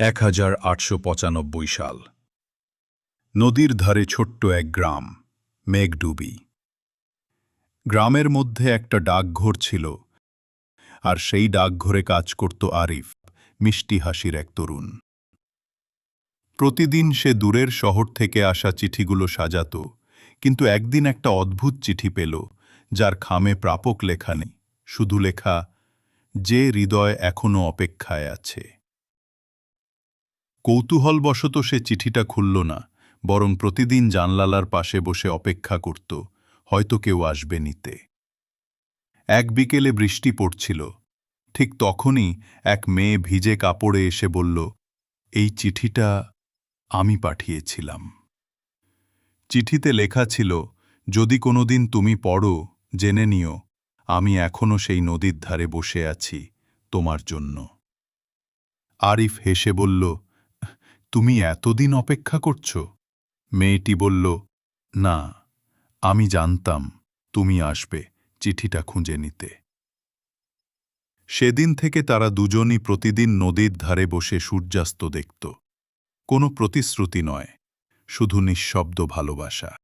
এক হাজার আটশো পঁচানব্বই সাল। নদীর ধারে ছোট্ট এক গ্রাম, মেঘডুবি। গ্রামের মধ্যে একটা ডাকঘর ছিল, আর সেই ডাকঘরে কাজ করত আরিফ, মিষ্টি হাসির এক তরুণ। প্রতিদিন সে দূরের শহর থেকে আসা চিঠিগুলো সাজাত, কিন্তু একদিন একটা অদ্ভুত চিঠি পেল, যার খামে প্রাপক লেখা নেই, শুধু লেখা, যে হৃদয় এখনও অপেক্ষায় আছে। কৌতূহলবশত সে চিঠিটা খুলল না, বরং প্রতিদিন জানলালার পাশে বসে অপেক্ষা করত, হয়তো কেউ আসবে নিতে। এক বিকেলে বৃষ্টি পড়ছিল। ঠিক তখনই এক মেয়ে ভিজে কাপড়ে এসে বলল, এই চিঠিটা আমি পাঠিয়েছিলাম। চিঠিতে লেখা ছিল, যদি কোনোদিন তুমি পড়ো, জেনে নিও, আমি এখনও সেই নদীর ধারে বসে আছি তোমার জন্য। আরিফ হেসে বলল তুমি এতদিন অপেক্ষা করছ? মেয়েটি বলল, না, আমি জানতাম তুমি আসবে চিঠিটা খুঁজে নিতে। সেদিন থেকে তারা দুজনই প্রতিদিন নদীর ধারে বসে সূর্যাস্ত দেখত। কোনো প্রতিশ্রুতি নয়, শুধু নিঃশব্দ ভালোবাসা।